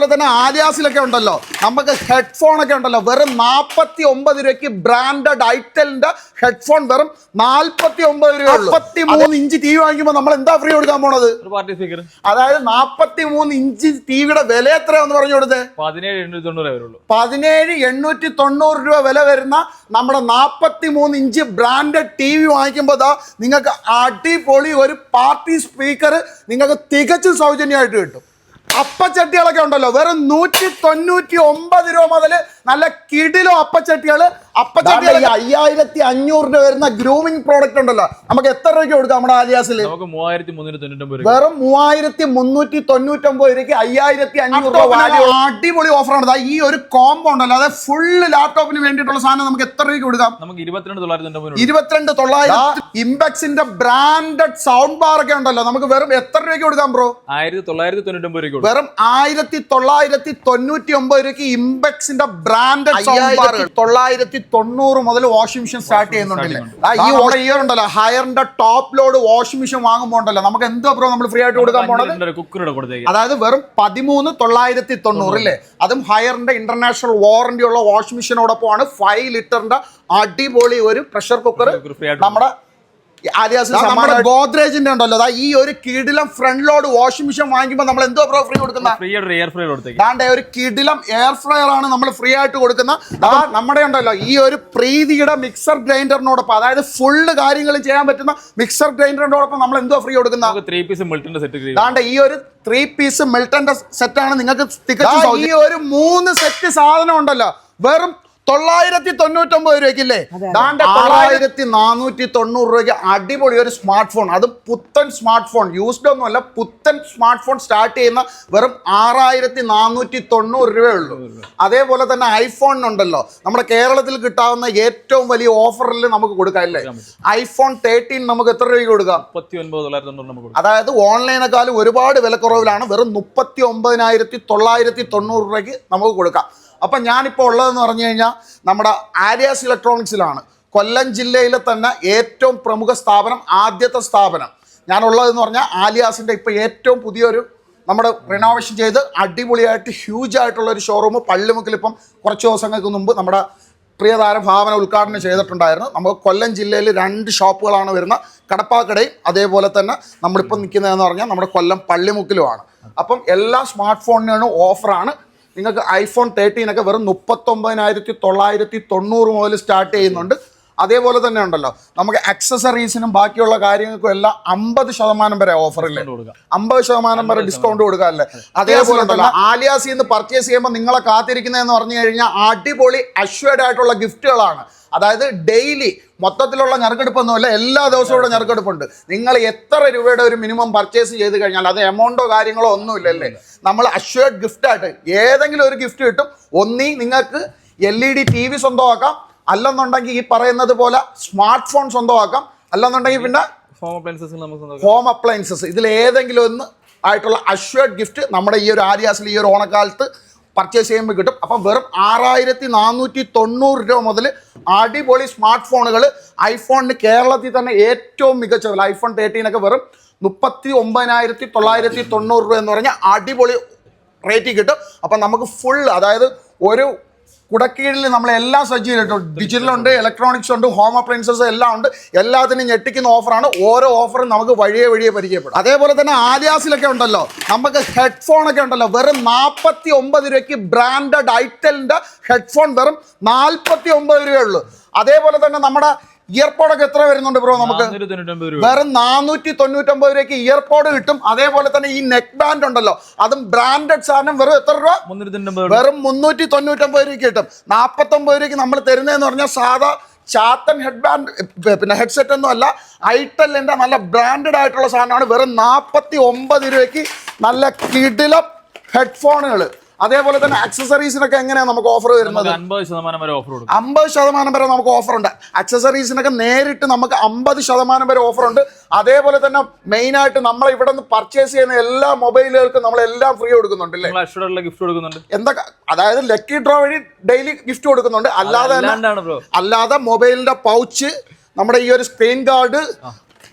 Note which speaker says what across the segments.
Speaker 1: അതുപോലെ തന്നെ ആലിയാസിലൊക്കെ ഉണ്ടല്ലോ. നമുക്ക് ഹെഡ്ഫോൺ ഒക്കെ ഉണ്ടല്ലോ. വെറും നാൽപ്പത്തി ഒമ്പത് രൂപയ്ക്ക് ബ്രാൻഡഡ് ഐറ്റലിന്റെ ഹെഡ്ഫോൺ വെറും നാൽപ്പത്തി ഒമ്പത് രൂപ മുപ്പത്തി മൂന്ന് ഇഞ്ച് ടി വി വാങ്ങിക്കുമ്പോൾ നമ്മൾ എന്താ ഫ്രീ കൊടുക്കാൻ പോണത്?
Speaker 2: ഒരു പാർട്ടി സ്പീക്കർ
Speaker 1: അതായത് നാൽപ്പത്തി മൂന്ന് ഇഞ്ച് ടിവിയുടെ വില എത്രയാന്ന് പറഞ്ഞു കൊടുത്തേ?
Speaker 2: പതിനേഴ് എണ്ണൂറ്റി തൊണ്ണൂറ് വരുള്ളൂ
Speaker 1: പതിനേഴ് എണ്ണൂറ്റി തൊണ്ണൂറ് രൂപ വില വരുന്ന നമ്മുടെ നാൽപ്പത്തി മൂന്ന് ഇഞ്ച് ബ്രാൻഡഡ് ടി വി വാങ്ങിക്കുമ്പോൾ നിങ്ങൾക്ക് അടിപൊളി ഒരു പാർട്ടി സ്പീക്കർ നിങ്ങൾക്ക് തികച്ചും സൗജന്യമായിട്ട് കിട്ടും. അപ്പച്ചട്ടികളൊക്കെ ഉണ്ടല്ലോ. വെറും നൂറ്റി തൊണ്ണൂറ്റി ഒമ്പത് രൂപ മുതൽ നല്ല കിടിലോ അപ്പച്ചട്ടികൾ അപ്പച്ചട്ടികൾ അയ്യായിരത്തി അഞ്ഞൂറ് രൂപ വരുന്ന ഗ്രൂമിംഗ് പ്രോഡക്റ്റ് ഉണ്ടല്ലോ. നമുക്ക് എത്ര രൂപയ്ക്ക് കൊടുക്കാം നമ്മുടെ ആലിയാസിൽ വെറും മൂവായിരത്തി മുന്നൂറ്റി തൊണ്ണൂറ്റൊമ്പത് രൂപയ്ക്ക് അയ്യായിരത്തി അഞ്ഞൂറ് രൂപ അടിപൊളി ഓഫറാണ് ദാ ഈ ഒരു കോംബോ ഉണ്ടല്ലോ. അതായത് ഫുള്ള് ലാപ്ടോപ്പിന് വേണ്ടിയിട്ടുള്ള സാധനം നമുക്ക് എത്ര രൂപയ്ക്ക് കൊടുക്കാം?
Speaker 2: നമുക്ക് ഇരുപത്തിരണ്ട് തൊള്ളായിരത്തി
Speaker 1: ഇംബെക്സിന്റെ ബ്രാൻഡഡ് സൗണ്ട് ബാർ ഒക്കെ ഉണ്ടല്ലോ. നമുക്ക് വെറും എത്ര രൂപയ്ക്ക് കൊടുക്കാം ബ്രോ
Speaker 2: ആയിരത്തി തൊള്ളായിരത്തി തൊണ്ണൂറ്റൊമ്പത് രൂപ
Speaker 1: വെറും ആയിരത്തി തൊള്ളായിരത്തി തൊണ്ണൂറ്റി ഒമ്പത് രൂപയ്ക്ക് ഇംബെക്സിന്റെ ബ്രാൻഡഡ് തൊള്ളായിരത്തി തൊണ്ണൂറ് മുതൽ വാഷിംഗ് മെഷീൻ സ്റ്റാർട്ട് ചെയ്യുന്നുണ്ടല്ലേ? ആ, ഈ ഇയർ ഉണ്ടല്ലോ ഹയറിന്റെ ടോപ്പ് ലോഡ് വാഷിംഗ് മെഷീൻ വാങ്ങുമ്പോൾ ഉണ്ടല്ലോ നമുക്ക് എന്തോ അപ്പുറം നമ്മൾ ഫ്രീ ആയിട്ട് കൊടുക്കാൻ പോണത്? അതായത് വെറും പതിമൂന്ന് തൊള്ളായിരത്തി തൊണ്ണൂറ് അല്ലേ? അതും ഹയറിന്റെ ഇന്റർനാഷണൽ വാറന്റി ഉള്ള വാഷിംഗ് മെഷീനോടൊപ്പമാണ് ഫൈവ് ലിറ്ററിന്റെ അടിപൊളി ഒരു പ്രഷർ കുക്കർ നമ്മുടെ ഗോദ്രേജിന്റെ ഉണ്ടല്ലോ. ഈ ഒരു കിടിലം ഫ്രണ്ട് ലോഡ് വാഷിംഗ് മെഷീൻ വാങ്ങിക്കുമ്പോൾ നമ്മൾ എന്തോ ബ്രോ ഫ്രീ കൊടുക്കുന്ന?
Speaker 2: ഫ്രീ ആയിട്ട് എയർ ഫ്രൈ കൊടുത്തേക്ക്.
Speaker 1: ദാണ്ടെ ഒരു കിടിലം എയർ ഫ്രയർ ആണ് നമ്മൾ ഫ്രീ ആയിട്ട് കൊടുക്കുന്ന. നമ്മുടെ ഉണ്ടല്ലോ ഈ ഒരു പ്രീതിയുടെ മിക്സർ ഗ്രൈൻഡറിനോടൊപ്പം അതായത് ഫുള്ള് കാര്യങ്ങൾ ചെയ്യാൻ പറ്റുന്ന മിക്സർ ഗ്രൈൻഡറിനോടൊപ്പം നമ്മൾ എന്തോ ഫ്രീ കൊടുക്കുന്ന?
Speaker 2: ത്രീ പീസ് മിൽട്ടിന്റെ സെറ്റ്
Speaker 1: ദാണ്ടെ ഈ ഒരു ത്രീ പീസ് മിൽട്ടന്റെ സെറ്റ് ആണ് നിങ്ങൾക്ക്. ഈ ഒരു മൂന്ന് സെറ്റ് സാധനം ഉണ്ടല്ലോ വെറും തൊള്ളായിരത്തി തൊണ്ണൂറ്റൊമ്പത് രൂപയ്ക്കില്ലേ? ദാണ്ട തൊള്ളായിരത്തി നാനൂറ്റി തൊണ്ണൂറ് രൂപയ്ക്ക് അടിപൊളി ഒരു സ്മാർട്ട് ഫോൺ അത് പുത്തൻ സ്മാർട്ട് ഫോൺ യൂസ്ഡ് ഒന്നുമല്ല പുത്തൻ സ്മാർട്ട് ഫോൺ സ്റ്റാർട്ട് ചെയ്യുന്ന വെറും ആറായിരത്തി നാനൂറ്റി തൊണ്ണൂറ് രൂപയേ ഉള്ളൂ. അതേപോലെ തന്നെ ഐഫോണിനുണ്ടല്ലോ നമ്മുടെ കേരളത്തിൽ കിട്ടാവുന്ന ഏറ്റവും വലിയ ഓഫറിൽ നമുക്ക് കൊടുക്കാം അല്ലേ? ഐഫോൺ തേർട്ടീൻ നമുക്ക് എത്ര രൂപയ്ക്ക് കൊടുക്കാം? അതായത് ഓൺലൈനേക്കാളും ഒരുപാട് വിലക്കുറവിലാണ് വെറും മുപ്പത്തി ഒമ്പതിനായിരത്തി തൊള്ളായിരത്തി തൊണ്ണൂറ് രൂപയ്ക്ക് നമുക്ക് കൊടുക്കാം. അപ്പം ഞാനിപ്പോൾ ഉള്ളതെന്ന് പറഞ്ഞു കഴിഞ്ഞാൽ നമ്മുടെ ആര്യാസ് ഇലക്ട്രോണിക്സിലാണ്. കൊല്ലം ജില്ലയിലെ തന്നെ ഏറ്റവും പ്രമുഖ സ്ഥാപനം ആദ്യത്തെ സ്ഥാപനം. ഞാനുള്ളതെന്ന് പറഞ്ഞാൽ ആലിയാസിന്റെ ഇപ്പോൾ ഏറ്റവും പുതിയൊരു നമ്മുടെ റിനോവേഷൻ ചെയ്ത് അടിപൊളിയായിട്ട് ഹ്യൂജ് ആയിട്ടുള്ള ഒരു ഷോറൂം പള്ളിമുക്കിൽ ഇപ്പം കുറച്ച് ദിവസങ്ങൾക്ക് മുമ്പ് നമ്മുടെ പ്രിയതാര ഭാവന ഉദ്ഘാടനം ചെയ്തിട്ടുണ്ടായിരുന്നു. നമ്മൾ കൊല്ലം ജില്ലയിൽ രണ്ട് ഷോപ്പുകളാണ് വരുന്നത് കടപ്പാക്കടയും അതേപോലെ തന്നെ നമ്മളിപ്പോൾ നിൽക്കുന്നതെന്ന് പറഞ്ഞാൽ നമ്മുടെ കൊല്ലം പള്ളിമുക്കിലുമാണ്. അപ്പം എല്ലാ സ്മാർട്ട് ഫോണിനും ഓഫറാണ് നിങ്ങൾക്ക് ഐഫോൺ തേർട്ടീൻ ഒക്കെ വെറും മുപ്പത്തൊമ്പതിനായിരത്തി തൊള്ളായിരത്തി തൊണ്ണൂറ് മുതൽ സ്റ്റാർട്ട് ചെയ്യുന്നുണ്ട്. അതേപോലെ തന്നെ ഉണ്ടല്ലോ. നമുക്ക് അക്സസറീസിനും ബാക്കിയുള്ള കാര്യങ്ങൾക്കും എല്ലാം അമ്പത് ശതമാനം വരെ ഓഫറില്ലേ അമ്പത് ശതമാനം വരെ ഡിസ്കൗണ്ട് കൊടുക്കാറില്ലേ? അതേപോലെ തന്നെ ആലിയാസിന്ന് നിന്ന് പർച്ചേസ് ചെയ്യുമ്പോൾ നിങ്ങളെ കാത്തിരിക്കുന്നതെന്ന് പറഞ്ഞു കഴിഞ്ഞാൽ അടിപൊളി അഷ്വേഡ് ആയിട്ടുള്ള ഗിഫ്റ്റുകളാണ് അതായത് ഡെയിലി മൊത്തത്തിലുള്ള ഞെറുക്കെടുപ്പൊന്നുമല്ല എല്ലാ ദിവസവും ഇവിടെ ഞെറുക്കെടുപ്പുണ്ട് നിങ്ങൾ എത്ര രൂപയുടെ ഒരു മിനിമം പർച്ചേസ് ചെയ്ത് കഴിഞ്ഞാൽ അത് എമൗണ്ടോ കാര്യങ്ങളോ ഒന്നുമില്ലല്ലേ? നമ്മൾ അഷ്വേർഡ് ഗിഫ്റ്റ് ഗിഫ്റ്റായിട്ട് ഏതെങ്കിലും ഒരു ഗിഫ്റ്റ് കിട്ടും. ഒന്നീ നിങ്ങൾക്ക് L E D T V സ്വന്തമാക്കാം. അല്ലെന്നുണ്ടെങ്കിൽ ഈ പറയുന്നത് പോലെ സ്മാർട്ട് ഫോൺ സ്വന്തമാക്കാം. അല്ലെന്നുണ്ടെങ്കിൽ പിന്നെ
Speaker 2: ഹോം അപ്ലയൻസസ്.
Speaker 1: ഹോം അപ്ലയൻസസ് ഇതിൽ ഏതെങ്കിലും ഒന്ന് ആയിട്ടുള്ള അഷ്വേർഡ് ഗിഫ്റ്റ് നമ്മുടെ ഈ ഒരു ആര്യാസിൽ ഈ ഒരു ഓണക്കാലത്ത് പർച്ചേസ് ചെയ്യുമ്പോൾ കിട്ടും. അപ്പം വെറും ആറായിരത്തി നാനൂറ്റി തൊണ്ണൂറ് രൂപ മുതൽ അടിപൊളി സ്മാർട്ട് ഫോണുകൾ ഐഫോണിന് കേരളത്തിൽ തന്നെ ഏറ്റവും മികച്ച ഐഫോൺ തേർട്ടീനൊക്കെ വെറും മുപ്പത്തി ഒമ്പതിനായിരത്തി തൊള്ളായിരത്തി തൊണ്ണൂറ് രൂപ എന്ന് പറഞ്ഞാൽ അടിപൊളി റേറ്റിൽ കിട്ടും. അപ്പം നമുക്ക് ഫുൾ അതായത് ഒരു കുടക്കീഴിൽ നമ്മൾ എല്ലാം സജ്ജീകരിച്ചിട്ടുണ്ട് ഡിജിറ്റൽ ഉണ്ട് ഇലക്ട്രോണിക്സ് ഉണ്ട് ഹോം അപ്ലയൻസസ് എല്ലാം ഉണ്ട്. എല്ലാത്തിനും ഞെട്ടിക്കുന്ന ഓഫറാണ്. ഓരോ ഓഫറും നമുക്ക് വഴിയെ വഴിയെ പരിചയപ്പെടും. അതേപോലെ തന്നെ ആലിയാസിലൊക്കെ ഉണ്ടല്ലോ. നമുക്ക് ഹെഡ്ഫോൺ ഒക്കെ ഉണ്ടല്ലോ. വെറും നാൽപ്പത്തി ഒമ്പത് രൂപയ്ക്ക് ബ്രാൻഡഡ് ഐറ്റലിന്റെ ഹെഡ്ഫോൺ വെറും നാൽപ്പത്തി ഒമ്പത് രൂപയുള്ളൂ അതേപോലെ തന്നെ നമ്മുടെ ഇയർപോഡൊക്കെ എത്ര വരുന്നുണ്ട് ബ്രോ നമുക്ക്? വെറും നാനൂറ്റി തൊണ്ണൂറ്റൊമ്പത് രൂപയ്ക്ക് ഇയർപോഡ് കിട്ടും. അതേപോലെ തന്നെ ഈ നെക്ക് ബാൻഡ് ഉണ്ടല്ലോ അതും ബ്രാൻഡഡ് സാധനം വെറും എത്ര രൂപ? വെറും മുന്നൂറ്റി തൊണ്ണൂറ്റൊമ്പത് രൂപയ്ക്ക് കിട്ടും. നാൽപ്പത്തൊമ്പത് രൂപയ്ക്ക് നമ്മൾ തരുന്നതെന്ന് പറഞ്ഞാൽ സാധാ ചാത്തൻ ഹെഡ് ബാൻഡ് പിന്നെ ഹെഡ്സെറ്റ് ഒന്നും അല്ല ഐട്ടലിന്റെ നല്ല ബ്രാൻഡഡ് ആയിട്ടുള്ള സാധനമാണ്. വെറും നാൽപ്പത്തി ഒമ്പത് രൂപയ്ക്ക് നല്ല കിടിലം ഹെഡ്ഫോണുകൾ അതേപോലെ തന്നെ അക്സസറീസിനൊക്കെ എങ്ങനെയാണ് നമുക്ക് ഓഫർ വരുന്നത്?
Speaker 2: അമ്പത് ശതമാനം വരെ ഓഫർ
Speaker 1: അമ്പത് ശതമാനം വരെ നമുക്ക് ഓഫർ ഉണ്ട്. അക്സസറീസിനൊക്കെ നേരിട്ട് നമുക്ക് അമ്പത് ശതമാനം വരെ ഓഫർ ഉണ്ട്. അതേപോലെ തന്നെ മെയിൻ ആയിട്ട് നമ്മൾ ഇവിടെ നിന്ന് പർച്ചേസ് ചെയ്യുന്ന എല്ലാ മൊബൈലുകൾക്കും നമ്മൾ എല്ലാം ഫ്രീ കൊടുക്കുന്നുണ്ട്
Speaker 2: ഗിഫ്റ്റ് കൊടുക്കുന്നുണ്ട്.
Speaker 1: എന്തൊക്കെ അതായത് ലക്കി ഡ്രോ വഴി ഡെയിലി ഗിഫ്റ്റ് കൊടുക്കുന്നുണ്ട്. അല്ലാതെ അല്ലാതെ മൊബൈലിന്റെ പൗച്ച് നമ്മുടെ ഈ ഒരു സ്ക്രീൻ ഗാർഡ്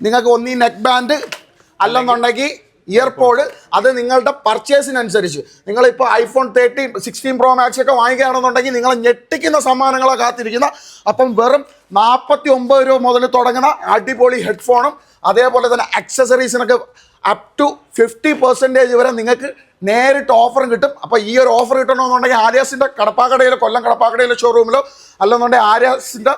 Speaker 1: നിങ്ങൾക്ക് ഒന്നീ നെക്ക് ബാൻഡ് അല്ലെന്നുണ്ടെങ്കിൽ ഇയർപോഡ് അത് നിങ്ങളുടെ പർച്ചേസിനനുസരിച്ച്. നിങ്ങളിപ്പോൾ iPhone thirteen sixteen pro max ഒക്കെ വാങ്ങിക്കുകയാണെന്നുണ്ടെങ്കിൽ നിങ്ങൾ ഞെട്ടിക്കുന്ന സമ്മാനങ്ങളെ കാത്തിരിക്കുന്ന. അപ്പം വെറും നാൽപ്പത്തി ഒമ്പത് രൂപ മുതൽ തുടങ്ങുന്ന അടിപൊളി ഹെഡ്ഫോണും അതേപോലെ തന്നെ അക്സസറീസിനൊക്കെ അപ് ടു ഫിഫ്റ്റി പെർസെന്റേജ് വരെ നിങ്ങൾക്ക് നേരിട്ട് ഓഫറും കിട്ടും. അപ്പോൾ ഈ ഒരു ഓഫർ കിട്ടണമെന്നുണ്ടെങ്കിൽ ആര്യാസിന്റെ കടപ്പാക്കടയിലോ കൊല്ലം കടപ്പാക്കടയിലോ ഷോറൂമിലോ അല്ലെന്നുണ്ടെങ്കിൽ ആര്യാസിന്റെ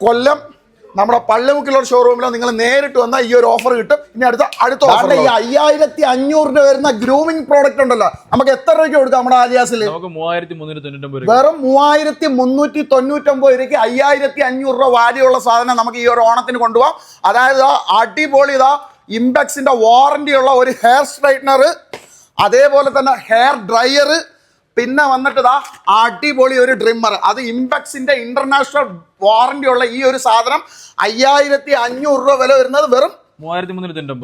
Speaker 1: കൊല്ലം നമ്മുടെ പള്ളിമുക്കിലുള്ള ഷോറൂമിലോ നിങ്ങൾ നേരിട്ട് വന്നാൽ ഈ ഒരു ഓഫർ കിട്ടും. ഇനി അടുത്ത അടുത്ത ഓഫർ ഈ അയ്യായിരത്തി അഞ്ഞൂറിന് വരുന്ന ഗ്രൂമിംഗ് പ്രോഡക്റ്റ് ഉണ്ടല്ലോ. നമുക്ക് എത്ര രൂപയ്ക്ക് കൊടുക്കാം നമ്മുടെ
Speaker 2: ആലിയാസിൽ
Speaker 1: വെറും മൂവായിരത്തി മുന്നൂറ്റി തൊണ്ണൂറ്റൊമ്പത് രൂപയ്ക്ക് അയ്യായിരത്തി അഞ്ഞൂറ് രൂപ വാല്യുള്ള സാധനം നമുക്ക് ഈ ഒരു ഓണത്തിന് കൊണ്ടുപോകാം അതായത് അടിപൊളി ഇതാ ഇംബെക്സിന്റെ വാറന്റി ഉള്ള ഒരു ഹെയർ സ്ട്രൈറ്റ്നർ അതേപോലെ തന്നെ ഹെയർ ഡ്രയർ പിന്നെ വന്നിട്ട് ഇതാ അടിപൊളി ഒരു ഡ്രിമ്മർ അത് ഇമ്പക്സിന്റെ ഇന്റർനാഷണൽ വാറന്റി ഉള്ള ഈ ഒരു സാധനം അയ്യായിരത്തി അഞ്ഞൂറ് രൂപ വില വരുന്നത് വെറും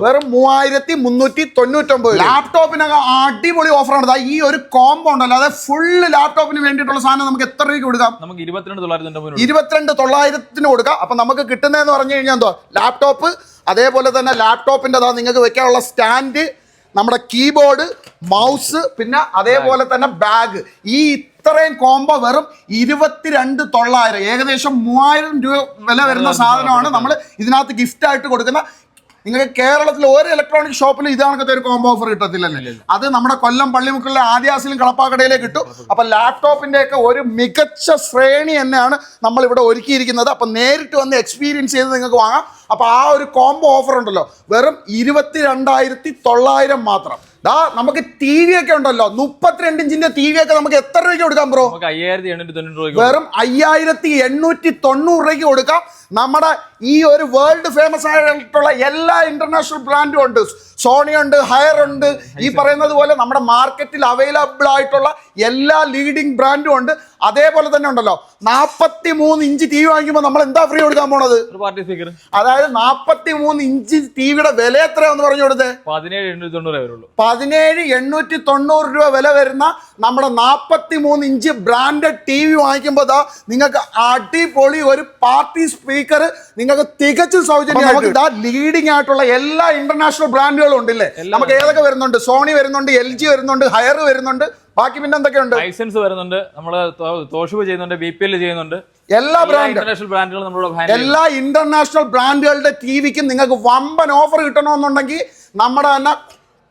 Speaker 1: വെറും മൂവായിരത്തി മുന്നൂറ്റി തൊണ്ണൂറ്റൊമ്പത് ലാപ്ടോപ്പിനൊക്കെ അടിപൊളി ഓഫർ ആണ്. ഈ ഒരു കോംബോ ഉണ്ടല്ലോ. അതായത് ഫുള്ള് ലാപ്ടോപ്പിന് വേണ്ടിയിട്ടുള്ള സാധനം നമുക്ക് എത്ര രൂപയ്ക്ക് കൊടുക്കാം?
Speaker 2: നമുക്ക് ഇരുപത്തിരണ്ട്
Speaker 1: തൊള്ളായിരത്തിന് കൊടുക്കാം. അപ്പൊ നമുക്ക് കിട്ടുന്നതെന്ന് പറഞ്ഞു കഴിഞ്ഞാൽ എന്തോ? ലാപ്ടോപ്പ് അതേപോലെ തന്നെ ലാപ്ടോപ്പിന്റെ നിങ്ങൾക്ക് വെക്കാനുള്ള സ്റ്റാൻഡ് നമ്മുടെ കീബോർഡ് മൗസ് പിന്നെ അതേപോലെ തന്നെ ബാഗ്. ഈ ഇത്രയും കോംബോ വെറും ഇരുപത്തിരണ്ട് തൊള്ളായിരം. ഏകദേശം മൂവായിരം രൂപ വില വരുന്ന സാധനമാണ് നമ്മൾ ഇതിനകത്ത് ഗിഫ്റ്റ് ആയിട്ട് കൊടുക്കുന്ന നിങ്ങൾക്ക് കേരളത്തിൽ ഒരു ഇലക്ട്രോണിക് ഷോപ്പിൽ ഇതാണത്തെ ഒരു കോംബോ ഓഫർ കിട്ടത്തില്ലല്ലേ അത് നമ്മുടെ കൊല്ലം പള്ളിമുക്കിലെ ആദ്യാസിലും കളപ്പാക്കടയിലേ കിട്ടും അപ്പൊ ലാപ്ടോപ്പിന്റെ ഒക്കെ ഒരു മികച്ച ശ്രേണി തന്നെയാണ് നമ്മൾ ഇവിടെ ഒരുക്കിയിരിക്കുന്നത്. അപ്പൊ നേരിട്ട് വന്ന് എക്സ്പീരിയൻസ് ചെയ്ത് നിങ്ങൾക്ക് വാങ്ങാം. അപ്പൊ ആ ഒരു കോംബോ ഓഫർ ഉണ്ടല്ലോ. വെറും ഇരുപത്തി രണ്ടായിരത്തി തൊള്ളായിരം മാത്രം. ദാ നമുക്ക് ടി വി ഒക്കെ ഉണ്ടല്ലോ. മുപ്പത്തിരണ്ട് ഇഞ്ചിന്റെ ടി വി ഒക്കെ നമുക്ക് എത്ര രൂപയ്ക്ക് കൊടുക്കാം ബ്രോ? വെറും അയ്യായിരത്തി എണ്ണൂറ്റി തൊണ്ണൂറ് രൂപയ്ക്ക് കൊടുക്കാം. നമ്മുടെ ഈ ഒരു വേൾഡ് ഫേമസ് ആയിട്ടുള്ള എല്ലാ ഇന്റർനാഷണൽ ബ്രാൻഡും ഉണ്ട്. സോണി ഉണ്ട് ഹയർ ഉണ്ട് ഈ പറയുന്നത് പോലെ നമ്മുടെ മാർക്കറ്റിൽ അവൈലബിൾ ആയിട്ടുള്ള എല്ലാ ലീഡിംഗ് ബ്രാൻഡും ഉണ്ട്. അതേപോലെ തന്നെ ഉണ്ടല്ലോ നാൽപ്പത്തി മൂന്ന് ഇഞ്ച് ടി വി വാങ്ങിക്കുമ്പോൾ നമ്മൾ എന്താ ഫ്രീ കൊടുക്കാൻ പോണത്? അതായത് നാൽപ്പത്തി മൂന്ന് ഇഞ്ച് ടി വിയുടെ വില എത്രയാന്ന് പറഞ്ഞു കൊടുത്തേ?
Speaker 2: പതിനേഴ് എണ്ണൂറ്റി തൊണ്ണൂറ്
Speaker 1: രൂപ വില വരുന്ന നമ്മുടെ നാൽപ്പത്തി മൂന്ന് ഇഞ്ച് ബ്രാൻഡഡ് ടി വി വാങ്ങിക്കുമ്പോൾ ദാ നിങ്ങൾക്ക് അടിപൊളി ഒരു പാർട്ടി സ്പീക്കർ നിങ്ങൾക്ക് തികച്ചും സൗജന്യമായിട്ട്. ലീഡിംഗ് ആയിട്ടുള്ള എല്ലാ ഇന്റർനാഷണൽ ബ്രാൻഡുകളും ഉണ്ടല്ലേ നമുക്ക് ഏതൊക്കെ വരുന്നുണ്ട്? സോണി വരുന്നുണ്ട് എൽ ജി വരുന്നുണ്ട് ഹയർ വരുന്നുണ്ട് ബാക്കി പിന്നെ എന്തൊക്കെയുണ്ട്?
Speaker 2: ലൈസൻസ് വരുന്നുണ്ട് നമ്മൾ തോഷിബ് ചെയ്യുന്നുണ്ട് ബി പി എൽ ചെയ്യുന്നുണ്ട്.
Speaker 1: എല്ലാ ബ്രാൻഡ്.
Speaker 2: ബ്രാൻഡുകൾ നമ്മളിവിടെ
Speaker 1: എല്ലാ ഇന്റർനാഷണൽ ബ്രാൻഡുകളുടെ ടി വിക്കും നിങ്ങൾക്ക് വമ്പൻ ഓഫർ കിട്ടണമെന്നുണ്ടെങ്കിൽ നമ്മുടെ തന്നെ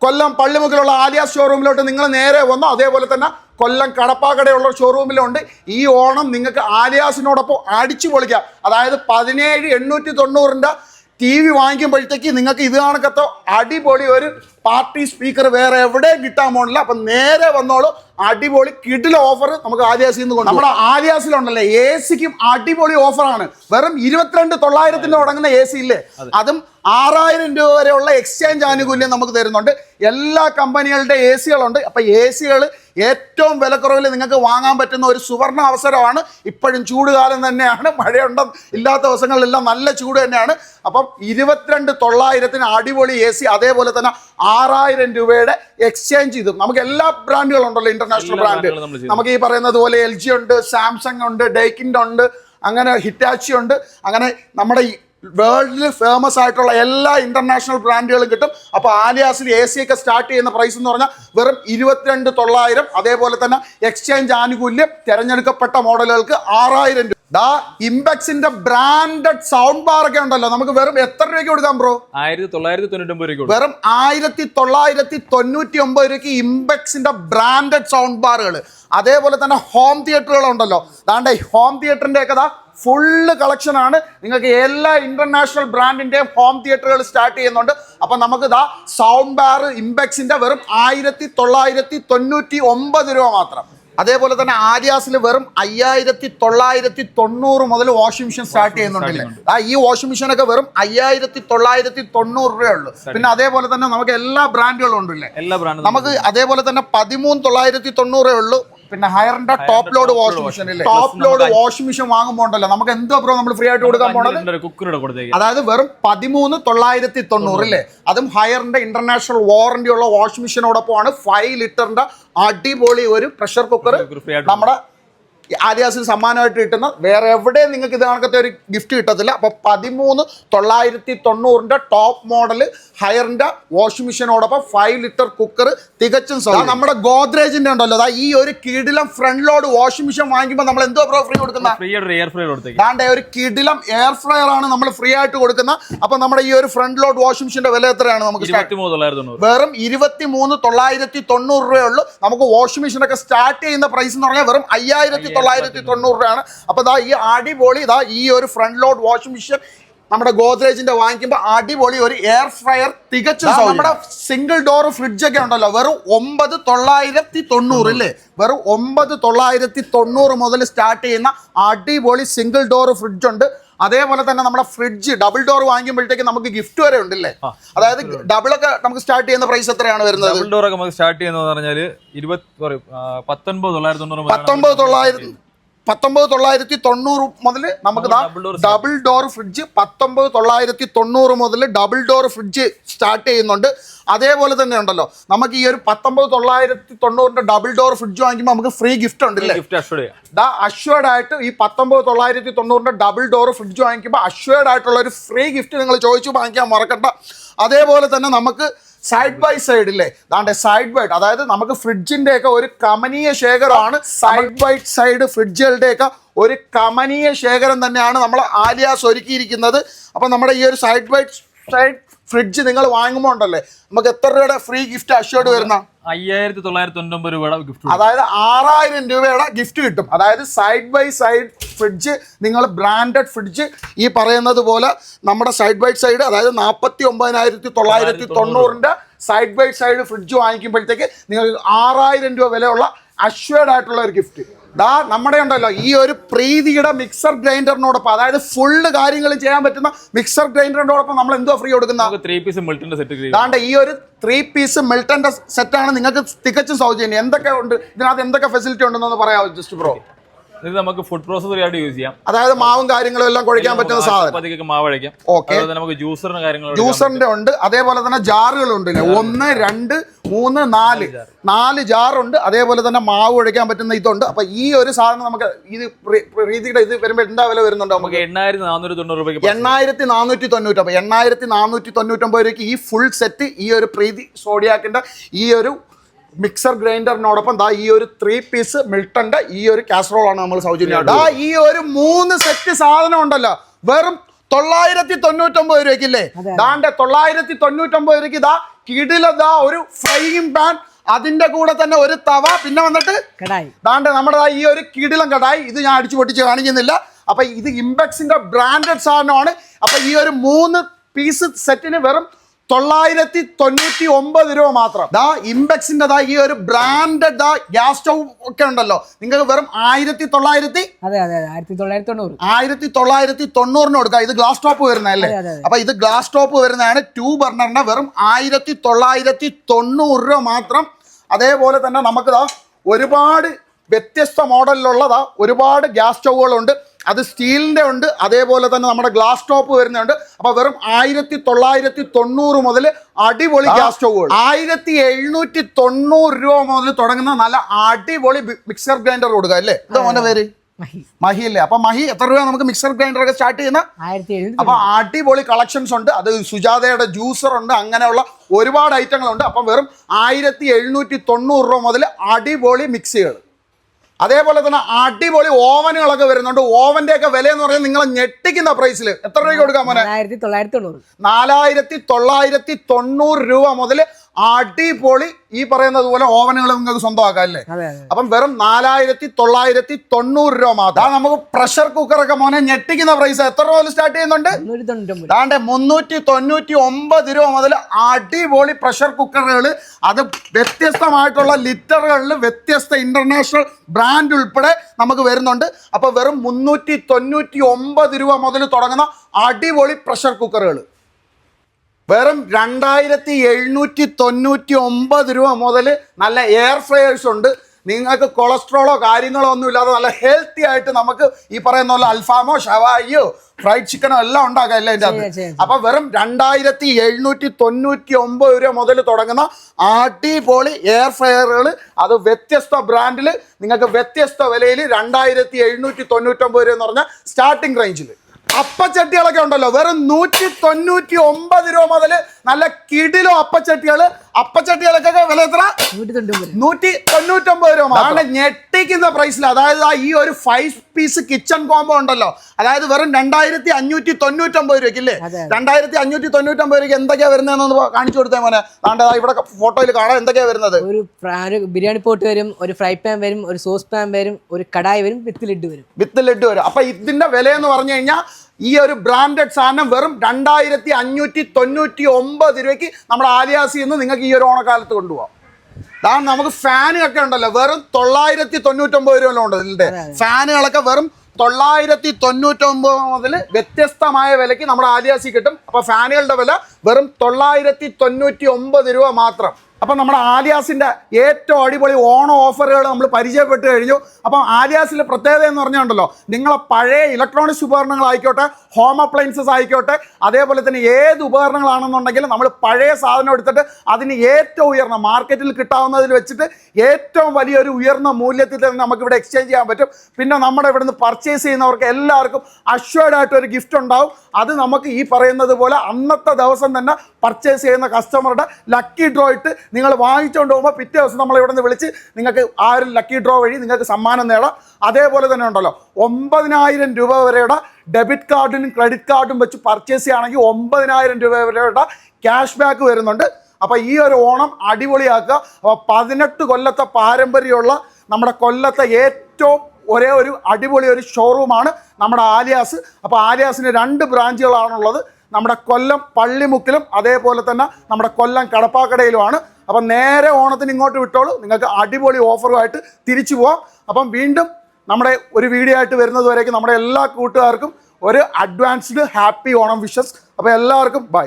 Speaker 1: കൊല്ലം പള്ളിമുക്കിലുള്ള ആലിയ ഷോറൂമിലോട്ട് നിങ്ങൾ നേരെ വന്നു. അതേപോലെ തന്നെ കൊല്ലം കടപ്പാക്കടയുള്ള ഷോറൂമിലുണ്ട് ഈ ഓണം നിങ്ങൾക്ക് ആലിയാസിനോടൊപ്പം അടിച്ചു പൊളിക്കാം. അതായത് പതിനേഴ് എണ്ണൂറ്റി തൊണ്ണൂറിന്റെ ടി വി വാങ്ങിക്കുമ്പോഴത്തേക്ക് നിങ്ങൾക്ക് ഇത് കണക്കത്തോ അടിപൊളി ഒരു പാർട്ടി സ്പീക്കർ വേറെ എവിടെയും കിട്ടാൻ പോണില്ല. അപ്പം നേരെ വന്നോളൂ. അടിപൊളി കിടില ഓഫർ നമുക്ക് ആര്യാസിൽ നിന്ന് കൊണ്ട് നമ്മുടെ ആര്യാസിലുണ്ടല്ലേ എ സിക്കും അടിപൊളി ഓഫറാണ് വെറും ഇരുപത്തിരണ്ട് തൊള്ളായിരത്തിന് തുടങ്ങുന്ന എ സി ഇല്ലേ? അതും. ആറായിരം രൂപ വരെയുള്ള എക്സ്ചേഞ്ച് ആനുകൂല്യം നമുക്ക് തരുന്നുണ്ട്. എല്ലാ കമ്പനികളുടെ എ സികളുണ്ട് അപ്പം എ സികൾ ഏറ്റവും വിലക്കുറവിൽ നിങ്ങൾക്ക് വാങ്ങാൻ പറ്റുന്ന ഒരു സുവർണ അവസരമാണ്. ഇപ്പോഴും ചൂടുകാലം തന്നെയാണ്. മഴയുണ്ട? ഇല്ലാത്ത ദിവസങ്ങളിലെല്ലാം നല്ല ചൂട് തന്നെയാണ്. അപ്പം ഇരുപത്തിരണ്ട് തൊള്ളായിരത്തിന് അടിപൊളി എ സി അതേപോലെ തന്നെ ആറായിരം രൂപയുടെ എക്സ്ചേഞ്ച് ചെയ്തും. നമുക്ക് എല്ലാ ബ്രാൻഡുകളും ഉണ്ടല്ലോ ഇന്റർനാഷണൽ ബ്രാൻഡ്. നമുക്ക് ഈ പറയുന്നത് പോലെ എൽ ജി ഉണ്ട് സാംസങ് ഉണ്ട് ഡേക്കിന്റെ ഉണ്ട് അങ്ങനെ ഹിറ്റാച്ചി ഉണ്ട്. അങ്ങനെ നമ്മുടെ ഈ വേൾഡിൽ ഫേമസ് ആയിട്ടുള്ള എല്ലാ ഇന്റർനാഷണൽ ബ്രാൻഡുകളും കിട്ടും. അപ്പോൾ ആലിയാസിൽ എ സി ഒക്കെ സ്റ്റാർട്ട് ചെയ്യുന്ന പ്രൈസ് എന്ന് പറഞ്ഞാൽ വെറും ഇരുപത്തിരണ്ട് തൊള്ളായിരം. അതേപോലെ തന്നെ എക്സ്ചേഞ്ച് ആനുകൂല്യം തിരഞ്ഞെടുക്കപ്പെട്ട മോഡലുകൾക്ക് ആറായിരം ദാ ഇംബെക്സിന്റെ ബ്രാൻഡഡ് സൗണ്ട് ബാർ ഒക്കെ ഉണ്ടല്ലോ. നമുക്ക് വെറും എത്ര രൂപയ്ക്ക് കൊടുക്കാം ബ്രോ?
Speaker 2: ആയിരത്തി തൊള്ളായിരത്തി തൊണ്ണൂറ്റി ഒമ്പത്
Speaker 1: വെറും ആയിരത്തി തൊള്ളായിരത്തി തൊണ്ണൂറ്റി ഒമ്പത് രൂപയ്ക്ക് ഇംപെക്സിന്റെ ബ്രാൻഡഡ് സൗണ്ട് ബാറുകൾ. അതേപോലെ തന്നെ ഹോം തിയേറ്ററുകൾ ഉണ്ടല്ലോ. അതാണ്ട് ഹോം തിയേറ്ററിന്റെ ഒക്കെ ഫുള്ള് കളക്ഷൻ ആണ്. നിങ്ങൾക്ക് എല്ലാ ഇന്റർനാഷണൽ ബ്രാൻഡിന്റെയും ഹോം തിയേറ്ററുകൾ സ്റ്റാർട്ട് ചെയ്യുന്നുണ്ട്. അപ്പൊ നമുക്ക് ദാ സൗണ്ട് ബാർ ഇംപെക്സിന്റെ വെറും ആയിരത്തി തൊള്ളായിരത്തി തൊണ്ണൂറ്റി ഒമ്പത് രൂപ മാത്രം. അതേപോലെ തന്നെ ആര്യാസിൽ വെറും അയ്യായിരത്തി തൊള്ളായിരത്തി തൊണ്ണൂറ് മുതൽ വാഷിംഗ് മെഷീൻ സ്റ്റാർട്ട് ചെയ്യുന്നുണ്ടല്ലേ? ആ ഈ വാഷിംഗ് മെഷീനൊക്കെ വെറും അയ്യായിരത്തി തൊള്ളായിരത്തി തൊണ്ണൂറ് രൂപയേ ഉള്ളൂ. പിന്നെ അതേപോലെ തന്നെ നമുക്ക് എല്ലാ ബ്രാൻഡുകളും ഉണ്ടല്ലേ?
Speaker 2: എല്ലാ ബ്രാൻഡും
Speaker 1: നമുക്ക് അതേപോലെ തന്നെ പതിമൂന്ന് തൊള്ളായിരത്തി തൊണ്ണൂറേ ഉള്ളൂ. പിന്നെ ഹയറിന്റെ ടോപ്പ് ലോഡ് വാഷിംഗ് മെഷീൻ ഇല്ലേ? ടോപ്പ് ലോഡ് വാഷിംഗ് മെഷീൻ വാങ്ങുമ്പോൾ ഉണ്ടല്ലോ നമുക്ക് എന്തോ ബ്രോ നമ്മൾ ഫ്രീ ആയിട്ട് കൊടുക്കാൻ പോണത്? അതായത് വെറും പതിമൂന്ന് തൊള്ളായിരത്തി തൊണ്ണൂറ് അല്ലേ അതും ഹയറിന്റെ ഇന്റർനാഷണൽ വാറന്റി ഉള്ള വാഷിംഗ് മെഷീനോടൊപ്പമാണ് ഫൈവ് ലിറ്ററിന്റെ അടിപൊളി ഒരു പ്രഷർ കുക്കർ നമ്മുടെ ആലിയാസിൽ സമ്മാനമായിട്ട് കിട്ടുന്ന വേറെ എവിടെ നിങ്ങൾക്ക് ഇത് കണക്കത്തെ ഒരു ഗിഫ്റ്റ് കിട്ടത്തില്ല. അപ്പോൾ പതിമൂന്ന് തൊള്ളായിരത്തി തൊണ്ണൂറിന്റെ ടോപ്പ് മോഡൽ ഹയറിന്റെ വാഷിംഗ് മെഷീനോടൊപ്പം ഫൈവ് ലിറ്റർ കുക്കർ തികച്ചും സൗകര്യം. നമ്മുടെ ഗോദ്രേജിന്റെ ഉണ്ടല്ലോ. അതാ ഈ ഒരു കിടിലം ഫ്രണ്ട് ലോഡ് വാഷിംഗ് മെഷീൻ വാങ്ങിക്കുമ്പോൾ നമ്മൾ എന്തോ ബ്രോ ഫ്രീ കൊടുക്കുന്ന?
Speaker 2: ഫ്രീ ആയിട്ട് എയർ ഫ്രൈ കൊടുത്തേക്ക്.
Speaker 1: ദാണ്ടെ ഒരു കിടിലം എയർ ഫ്രയർ ആണ് നമ്മൾ ഫ്രീ ആയിട്ട് കൊടുക്കുന്ന. അപ്പോൾ നമ്മുടെ ഈ ഒരു ഫ്രണ്ട് ലോഡ് വാഷിംഗ് മെഷീന്റെ വില എത്രയാണ് നമുക്ക് വെറും ഇരുപത്തി മൂന്ന് തൊള്ളായിരത്തി തൊണ്ണൂറ് രൂപയുള്ളൂ നമുക്ക് വാഷിംഗ് മെഷീനൊക്കെ സ്റ്റാർട്ട് ചെയ്യുന്ന പ്രൈസ് എന്ന് പറഞ്ഞാൽ വെറും അയ്യായിരത്തി തൊള്ളായിരത്തി തൊണ്ണൂറ് രൂപയാണ്. അപ്പൊ ദാ ഈ അടിപൊളി ഇതാ ഈ ഒരു ഫ്രണ്ട് ലോഡ് വാഷിംഗ് മെഷീൻ നമ്മുടെ ഗോദ്രേജിന്റെ വാങ്ങിക്കുമ്പോൾ അടിപൊളി ഒരു എയർ ഫ്രയർ തികച്ചും. നമ്മുടെ സിംഗിൾ ഡോർ ഫ്രിഡ്ജ് ഒക്കെ ഉണ്ടല്ലോ വെറും ഒമ്പത് തൊള്ളായിരത്തി തൊണ്ണൂറ് അല്ലേ വെറും ഒമ്പത് തൊള്ളായിരത്തി തൊണ്ണൂറ് മുതൽ സ്റ്റാർട്ട് ചെയ്യുന്ന അടിപൊളി സിംഗിൾ ഡോർ ഫ്രിഡ്ജ് ഉണ്ട്. അതേപോലെ തന്നെ നമ്മുടെ ഫ്രിഡ്ജ് ഡബിൾ ഡോർ വാങ്ങിക്കുമ്പോഴത്തേക്ക് നമുക്ക് ഗിഫ്റ്റ് വരെ ഉണ്ടല്ലേ? അതായത് ഡബിൾ ഒക്കെ നമുക്ക് സ്റ്റാർട്ട് ചെയ്യുന്ന പ്രൈസ് എത്രയാണ് വരുന്നത്?
Speaker 2: ഡബിൾ ഡോർ ഒക്കെ നമുക്ക് സ്റ്റാർട്ട് ചെയ്യുന്നത് പറഞ്ഞാൽ ആ, പത്തൊൻപത് തൊള്ളായിരത്തി തൊണ്ണൂറ്
Speaker 1: തൊള്ളായിരത്തി പത്തൊമ്പത് തൊള്ളായിരത്തി തൊണ്ണൂറ് മുതൽ നമുക്ക് ഡബിൾ ഡോർ ഫ്രിഡ്ജ് പത്തൊമ്പത് തൊള്ളായിരത്തി തൊണ്ണൂറ് മുതൽ ഡബിൾ ഡോർ ഫ്രിഡ്ജ് സ്റ്റാർട്ട് ചെയ്യുന്നുണ്ട്. അതേപോലെ തന്നെ ഉണ്ടല്ലോ. നമുക്ക് ഈ ഒരു പത്തൊമ്പത് തൊള്ളായിരത്തി തൊണ്ണൂറിന്റെ ഡബിൾ ഡോർ ഫ്രിഡ്ജ് വാങ്ങിക്കുമ്പോൾ നമുക്ക് ഫ്രീ ഗിഫ്റ്റ് ഉണ്ടല്ലേ
Speaker 2: ഗിഫ്റ്റ്
Speaker 1: ദാ അഷ്വേർഡ് ആയിട്ട് ഈ പത്തൊമ്പത് തൊള്ളായിരത്തി തൊണ്ണൂറിന്റെ ഡബിൾ ഡോർ ഫ്രിഡ്ജ് വാങ്ങിക്കുമ്പോൾ അഷ്വേർഡ് ആയിട്ടുള്ള ഒരു ഫ്രീ ഗിഫ്റ്റ് നിങ്ങൾ ചോദിച്ചു വാങ്ങിക്കാൻ മറക്കണ്ട. അതേപോലെ തന്നെ നമുക്ക് സൈഡ് ബൈ സൈഡ് ഇല്ലേ ദാണ്ടെ സൈഡ് ബൈഡ് അതായത് നമുക്ക് ഫ്രിഡ്ജിന്റെ ഒക്കെ ഒരു കമനീയ ശേഖരമാണ്. സൈഡ് ബൈ സൈഡ് ഫ്രിഡ്ജുകളുടെ ഒക്കെ ഒരു കമനീയ ശേഖരം തന്നെയാണ് നമ്മൾ ആലിയാസ് ഒരുക്കിയിരിക്കുന്നത്. അപ്പം നമ്മുടെ ഈ ഒരു സൈഡ് ബൈ സൈഡ് ഫ്രിഡ്ജ് നിങ്ങൾ വാങ്ങുമ്പോൾ ഉണ്ടല്ലേ? നമുക്ക് എത്ര രൂപയുടെ ഫ്രീ ഗിഫ്റ്റ് അഷ്വേർഡ് വരുന്ന?
Speaker 2: അയ്യായിരത്തി തൊള്ളായിരത്തി തൊണ്ണൂറ് രൂപയുടെ ഗിഫ്റ്റ്
Speaker 1: അതായത് ആറായിരം രൂപയുടെ ഗിഫ്റ്റ് കിട്ടും. അതായത് സൈഡ് ബൈ സൈഡ് ഫ്രിഡ്ജ് നിങ്ങൾ ബ്രാൻഡഡ് ഫ്രിഡ്ജ് ഈ പറയുന്നത് പോലെ നമ്മുടെ സൈഡ് ബൈ സൈഡ് അതായത് നാൽപ്പത്തി ഒമ്പതിനായിരത്തി തൊള്ളായിരത്തി തൊണ്ണൂറിന്റെ സൈഡ് ബൈ സൈഡ് ഫ്രിഡ്ജ് വാങ്ങിക്കുമ്പോഴത്തേക്ക് നിങ്ങൾക്ക് ആറായിരം രൂപ വിലയുള്ള അഷ്വേർഡ് ആയിട്ടുള്ള ഒരു ഗിഫ്റ്റ് ദാ നമ്മുടെ ഉണ്ടല്ലോ ഈ ഒരു പ്രീതിയുടെ മിക്സർ ഗ്രൈൻഡറിനോടൊപ്പം അതായത് ഫുള്ള് കാര്യങ്ങൾ ചെയ്യാൻ പറ്റുന്ന മിക്സർ ഗ്രൈൻഡറിനോടൊപ്പം നമ്മൾ എന്തോ ഫ്രീ കൊടുക്കുന്ന?
Speaker 2: ത്രീ പീസ് മിൽട്ടിന്റെ സെറ്റ് ദാണ്ട്
Speaker 1: ദാണ്ട ഈ ഒരു ത്രീ പീസ് മിൽട്ടന്റെ സെറ്റാണ് നിങ്ങൾക്ക് തികച്ചും സൗജന്യം. എന്തൊക്കെ ഉണ്ട്? ഇതിനകത്ത് എന്തൊക്കെ ഫെസിലിറ്റി ഉണ്ടെന്ന് പറയാമോ ജസ്റ്റ് ബ്രോ
Speaker 2: ഇത് നമുക്ക് ഫുഡ് പ്രോസസർ ആയിട്ട് യൂസ് ചെയ്യാം.
Speaker 1: അതായത് മാവും കാര്യങ്ങളും എല്ലാം കുഴയ്ക്കാൻ പറ്റുന്ന സാധനം.
Speaker 2: മാവ് കഴിക്കാം ഓക്കെ നമുക്ക് ജ്യൂസറിന് കാര്യങ്ങൾ
Speaker 1: ജ്യൂസറിന്റെ ഉണ്ട്. അതേപോലെ തന്നെ ജാറുകളുണ്ട്? ഒന്ന് രണ്ട് മൂന്ന് നാല്. നാല് ജാറുണ്ട്. അതേപോലെ തന്നെ മാവ് ഒഴിക്കാൻ പറ്റുന്ന ഇതുണ്ട്. അപ്പൊ ഈ ഒരു സാധനം നമുക്ക് ഇത് പ്രീ- പ്രീതിയുടെ ഇത് വരുമ്പോൾ എന്താ വില വരുന്നുണ്ട് നമുക്ക്?
Speaker 2: നമുക്ക് എണ്ണായിരത്തി നാനൂറ്റി തൊണ്ണൂറ് രൂപയ്ക്ക്
Speaker 1: എണ്ണായിരത്തി നാനൂറ്റി തൊണ്ണൂറ്റൊമ്പത് എണ്ണായിരത്തി നാനൂറ്റി തൊണ്ണൂറ്റൊമ്പത് രൂപയ്ക്ക് ഈ ഫുൾ സെറ്റ് ഈ ഒരു പ്രീതി സോഡിയാക്കിന്റെ ഈ ഒരു മിക്സർ ഗ്രൈൻഡറിനോടൊപ്പം ദാ ഈ ഒരു ത്രീ പീസ് മിൽട്ടന്റെ ഈ ഒരു കാസറോൾ ആണ് നമ്മൾ സൗജന്യം. ദാ ഈ ഒരു മൂന്ന് സെറ്റ് സാധനം ഉണ്ടല്ലോ. വെറും തൊള്ളായിരത്തി തൊണ്ണൂറ്റൊമ്പത് രൂപയ്ക്കില്ലേ ദാണ്ടെ തൊള്ളായിരത്തി തൊണ്ണൂറ്റൊമ്പത് രൂപയ്ക്ക് ഇതാ കിടിലതാ ഒരു ഫ്രൈയിങ് പാൻ അതിന്റെ കൂടെ തന്നെ ഒരു തവ പിന്നെ വന്നിട്ട് ദാണ്ടെ നമ്മുടെ ഈ ഒരു കിടിലം കടായി. ഇത് ഞാൻ അടിച്ചു പൊട്ടിച്ച് കാണിക്കുന്നില്ല. അപ്പൊ ഇത് ഇമ്പെക്സിന്റെ ബ്രാൻഡഡ് സാധനമാണ്. അപ്പൊ ഈ ഒരു മൂന്ന് പീസ് സെറ്റിന് വെറും തൊള്ളായിരത്തി തൊണ്ണൂറ്റി ഒമ്പത് രൂപ മാത്രം. ദാ ഇമ്പെക്സിന്റെ ദാ ഈ ഒരു ബ്രാൻഡഡ് ദാ ഗ്യാസ് സ്റ്റൗ ഒക്കെ ഉണ്ടല്ലോ. നിങ്ങൾക്ക് വെറും ആയിരത്തി തൊള്ളായിരത്തി
Speaker 3: അതെ അതെ അതെ. ആയിരത്തി തൊള്ളായിരത്തി തൊണ്ണൂറ്
Speaker 1: ആയിരത്തി തൊള്ളായിരത്തി തൊണ്ണൂറിന് കൊടുക്കുക ഇത് ഗ്ലാസ് ടോപ്പ് വരുന്നതല്ലേ. അപ്പൊ ഇത് ഗ്ലാസ് ടോപ്പ് വരുന്നതാണ് ടു ബർണറിന്റെ വെറും ആയിരത്തി തൊള്ളായിരത്തി തൊണ്ണൂറ് രൂപ മാത്രം. അതേപോലെ തന്നെ നമുക്ക് ദാ ഒരുപാട് വ്യത്യസ്ത മോഡലിലുള്ളതാ ഒരുപാട് ഗ്യാസ് സ്റ്റൗകളുണ്ട് അത് സ്റ്റീലിന്റെ ഉണ്ട് അതേപോലെ തന്നെ നമ്മുടെ ഗ്ലാസ് ടോപ്പ് വരുന്നുണ്ട്. അപ്പോൾ വെറും ആയിരത്തി തൊള്ളായിരത്തി തൊണ്ണൂറ് മുതൽ അടിപൊളി ഗ്യാസ് സ്റ്റൗകൾ ആയിരത്തി എഴുന്നൂറ്റി തൊണ്ണൂറ് രൂപ മുതൽ തുടങ്ങുന്ന നല്ല അടിപൊളി മിക്സർ ഗ്രൈൻഡർ കൊടുക്കുക അല്ലേ? എന്താ മോന്റെ പേര്?
Speaker 3: മഹി.
Speaker 1: അല്ലേ? അപ്പൊ മഹി എത്ര രൂപ നമുക്ക് മിക്സർ ഗ്രൈൻഡർ ഒക്കെ സ്റ്റാർട്ട് ചെയ്യുന്ന അപ്പൊ അടിപൊളി കളക്ഷൻസ് ഉണ്ട്. അത് സുജാതയുടെ ജ്യൂസർ ഉണ്ട് അങ്ങനെയുള്ള ഒരുപാട് ഐറ്റങ്ങളുണ്ട്. അപ്പം വെറും ആയിരത്തി എഴുന്നൂറ്റി തൊണ്ണൂറ് രൂപ മുതൽ അടിപൊളി മിക്സികൾ. അതേപോലെ തന്നെ അടിപൊളി ഓവനുകളൊക്കെ വരുന്നുണ്ട്. ഓവന്റെ ഒക്കെ വില എന്ന് പറഞ്ഞാൽ നിങ്ങൾ ഞെട്ടിക്കുന്ന പ്രൈസിൽ എത്ര രൂപ കൊടുക്കാൻ മോനെ? നാലായിരത്തി തൊള്ളായിരത്തി തൊണ്ണൂറ്. രൂപ മുതൽ അടിപൊളി ഈ പറയുന്നത് പോലെ ഓവനുകൾ നിങ്ങൾക്ക് സ്വന്തമാക്കാം അല്ലേ? അപ്പം വെറും നാലായിരത്തി തൊള്ളായിരത്തി തൊണ്ണൂറ് രൂപ മാത്രം. നമുക്ക് പ്രഷർ കുക്കറൊക്കെ മോനെ ഞെട്ടിക്കുന്ന പ്രൈസ് എത്ര രൂപ സ്റ്റാർട്ട് ചെയ്യുന്നുണ്ട്? ദാണ്ടെ മുന്നൂറ്റി തൊണ്ണൂറ്റി ഒമ്പത് രൂപ മുതൽ അടിപൊളി പ്രഷർ കുക്കറുകൾ അത് വ്യത്യസ്തമായിട്ടുള്ള ലിറ്ററുകളിൽ വ്യത്യസ്ത ഇന്റർനാഷണൽ ബ്രാൻഡ് ഉൾപ്പെടെ നമുക്ക് വരുന്നുണ്ട്. അപ്പോൾ വെറും മുന്നൂറ്റി തൊണ്ണൂറ്റി ഒമ്പത് രൂപ മുതൽ തുടങ്ങുന്ന അടിപൊളി പ്രഷർ കുക്കറുകൾ വെറും രണ്ടായിരത്തി എഴുന്നൂറ്റി തൊണ്ണൂറ്റി ഒമ്പത് രൂപ മുതൽ നല്ല എയർ ഫ്രയേഴ്സ് ഉണ്ട്. നിങ്ങൾക്ക് കൊളസ്ട്രോളോ കാര്യങ്ങളോ ഒന്നും ഇല്ലാതെ നല്ല ഹെൽത്തി ആയിട്ട് നമുക്ക് ഈ പറയുന്ന പോലെ അൽഫാമോ ഷവായിയോ ഫ്രൈഡ് ചിക്കനോ എല്ലാം ഉണ്ടാക്കാം അല്ലേ
Speaker 3: ഇതിന്റെ
Speaker 1: അകത്ത്? അപ്പൊ വെറും രണ്ടായിരത്തി എഴുന്നൂറ്റി തൊണ്ണൂറ്റി ഒമ്പത് രൂപ മുതൽ തുടങ്ങുന്ന അടിപൊളി എയർ ഫ്രയറുകൾ അത് വ്യത്യസ്ത ബ്രാൻഡിൽ നിങ്ങൾക്ക് വ്യത്യസ്ത വിലയിൽ രണ്ടായിരത്തി എഴുന്നൂറ്റി തൊണ്ണൂറ്റൊമ്പത് രൂപ എന്ന് പറഞ്ഞ സ്റ്റാർട്ടിംഗ് റേഞ്ചിൽ അപ്പച്ചട്ടികളൊക്കെ ഉണ്ടല്ലോ. വെറും നൂറ്റി തൊണ്ണൂറ്റി ഒമ്പത് രൂപ മുതൽ നല്ല കിടിലോ അപ്പച്ചട്ടികൾ അപ്പച്ചട്ടികളൊക്കെ വില എത്ര?
Speaker 3: നൂറ്റി തൊണ്ണൂറ്
Speaker 1: നൂറ്റി തൊണ്ണൂറ്റൊമ്പത് രൂപ ആണ് ഞെട്ടിക്കുന്ന പ്രൈസിൽ അതായത് ആ ഈ ഒരു ഫൈവ് പീസ് കിച്ചൺ കോംബോ ഉണ്ടല്ലോ. അതായത് വെറും രണ്ടായിരത്തി അഞ്ഞൂറ്റി തൊണ്ണൂറ്റൊമ്പത് രൂപയ്ക്ക് ഇല്ലേ. രണ്ടായിരത്തി അഞ്ഞൂറ്റി തൊണ്ണൂറ്റൊമ്പത് രൂപയ്ക്ക് എന്തൊക്കെയാ വരുന്നതെന്ന് കാണിച്ചു കൊടുത്തേ മോനെ. ദാ ഇവിടെ ഫോട്ടോയിൽ കാണാം എന്തൊക്കെയാ വരുന്നത്?
Speaker 3: ഒരു ബിരിയാണി പോട്ട് വരും ഒരു ഫ്രൈ പാൻ വരും ഒരു സോസ് പാൻ വരും ഒരു കടായി വരും വിത്ത് ലിഡ് വരും.
Speaker 1: വിത്ത് ലഡ് വരും. അപ്പൊ ഇതിന്റെ വില എന്ന് പറഞ്ഞു കഴിഞ്ഞാൽ ഈ ഒരു ബ്രാൻഡഡ് സാധനം വെറും രണ്ടായിരത്തി അഞ്ഞൂറ്റി തൊണ്ണൂറ്റി ഒമ്പത് രൂപയ്ക്ക് നമ്മുടെ ആലിയാസിൽ നിന്ന് നിങ്ങൾക്ക് ഈ ഒരു ഓണക്കാലത്ത് കൊണ്ടുപോകാം. കാരണം നമുക്ക് ഫാനുകളൊക്കെ ഉണ്ടല്ലോ വെറും തൊള്ളായിരത്തി തൊണ്ണൂറ്റൊമ്പത് രൂപ ഉണ്ട് ഇതിന്റെ ഫാനുകളൊക്കെ വെറും തൊള്ളായിരത്തി തൊണ്ണൂറ്റൊമ്പത് മുതൽ വ്യത്യസ്തമായ വിലയ്ക്ക് നമ്മുടെ ആദിവാസി കിട്ടും. അപ്പോൾ ഫാനുകളുടെ വില വെറും തൊള്ളായിരത്തി തൊണ്ണൂറ്റി ഒമ്പത് രൂപ മാത്രം. അപ്പം നമ്മുടെ ആലിയാസിന്റെ ഏറ്റവും അടിപൊളി ഓണം ഓഫറുകൾ നമ്മൾ പരിചയപ്പെട്ട് കഴിഞ്ഞു. അപ്പം ആലിയാസിലെ പ്രത്യേകത എന്ന് പറഞ്ഞുണ്ടല്ലോ നിങ്ങളെ പഴയ ഇലക്ട്രോണിക്സ് ഉപകരണങ്ങളായിക്കോട്ടെ ഹോം അപ്ലയൻസസ് ആയിക്കോട്ടെ അതേപോലെ തന്നെ ഏത് ഉപകരണങ്ങളാണെന്നുണ്ടെങ്കിലും നമ്മൾ പഴയ സാധനം എടുത്തിട്ട് അതിന് ഏറ്റവും ഉയർന്ന മാർക്കറ്റിൽ കിട്ടാവുന്നതിൽ വെച്ചിട്ട് ഏറ്റവും വലിയൊരു ഉയർന്ന മൂല്യത്തിൽ തന്നെ നമുക്ക് ഇവിടെ എക്സ്ചേഞ്ച് ചെയ്യാൻ പറ്റും. പിന്നെ നമ്മുടെ ഇവിടുന്ന് പർച്ചേസ് ചെയ്യുന്നവർക്ക് എല്ലാവർക്കും അഷ്വേർഡ് ആയിട്ട് ഒരു ഗിഫ്റ്റ് ഉണ്ടാവും. അത് നമുക്ക് ഈ പറയുന്നത് പോലെ അന്നത്തെ ദിവസം തന്നെ പർച്ചേസ് ചെയ്യുന്ന കസ്റ്റമറുടെ ലക്കി ഡ്രോ ഇട്ട് നിങ്ങൾ വാങ്ങിച്ചുകൊണ്ട് പോകുമ്പോൾ പിറ്റേ ദിവസം നമ്മൾ ഇവിടെ നിന്ന് വിളിച്ച് നിങ്ങൾക്ക് ആ ഒരു ലക്കി ഡ്രോ വഴി നിങ്ങൾക്ക് സമ്മാനം നേടാം. അതേപോലെ തന്നെ ഉണ്ടല്ലോ ഒമ്പതിനായിരം രൂപ വരെയുടെ ഡെബിറ്റ് കാർഡിനും ക്രെഡിറ്റ് കാർഡും വെച്ച് പർച്ചേസ് ചെയ്യുകയാണെങ്കിൽ ഒമ്പതിനായിരം രൂപ വരെയുടെ ക്യാഷ് ബാക്ക് വരുന്നുണ്ട്. അപ്പോൾ ഈ ഒരു ഓണം അടിപൊളിയാക്കുക. അപ്പോൾ പതിനെട്ട് കൊല്ലത്തെ പാരമ്പര്യമുള്ള നമ്മുടെ കൊല്ലത്തെ ഏറ്റവും ഒരേ ഒരു അടിപൊളി ഒരു ഷോറൂമാണ് നമ്മുടെ ആലിയാസ്. അപ്പോൾ ആലിയാസിന് രണ്ട് ബ്രാഞ്ചുകളാണുള്ളത് നമ്മുടെ കൊല്ലം പള്ളിമുക്കിലും അതേപോലെ തന്നെ നമ്മുടെ കൊല്ലം കടപ്പാക്കടയിലുമാണ്. അപ്പം നേരെ ഓണത്തിന് ഇങ്ങോട്ട് വിട്ടോളൂ. നിങ്ങൾക്ക് അടിപൊളി ഓഫറുമായിട്ട് തിരിച്ചു പോവാം. അപ്പം വീണ്ടും നമ്മുടെ ഒരു വീഡിയോ ആയിട്ട് വരുന്നതുവരേക്കും നമ്മുടെ എല്ലാ കൂട്ടുകാർക്കും ഒരു അഡ്വാൻസ്ഡ് ഹാപ്പി ഓണം വിഷസ് അപ്പോൾ എല്ലാവർക്കും ബൈ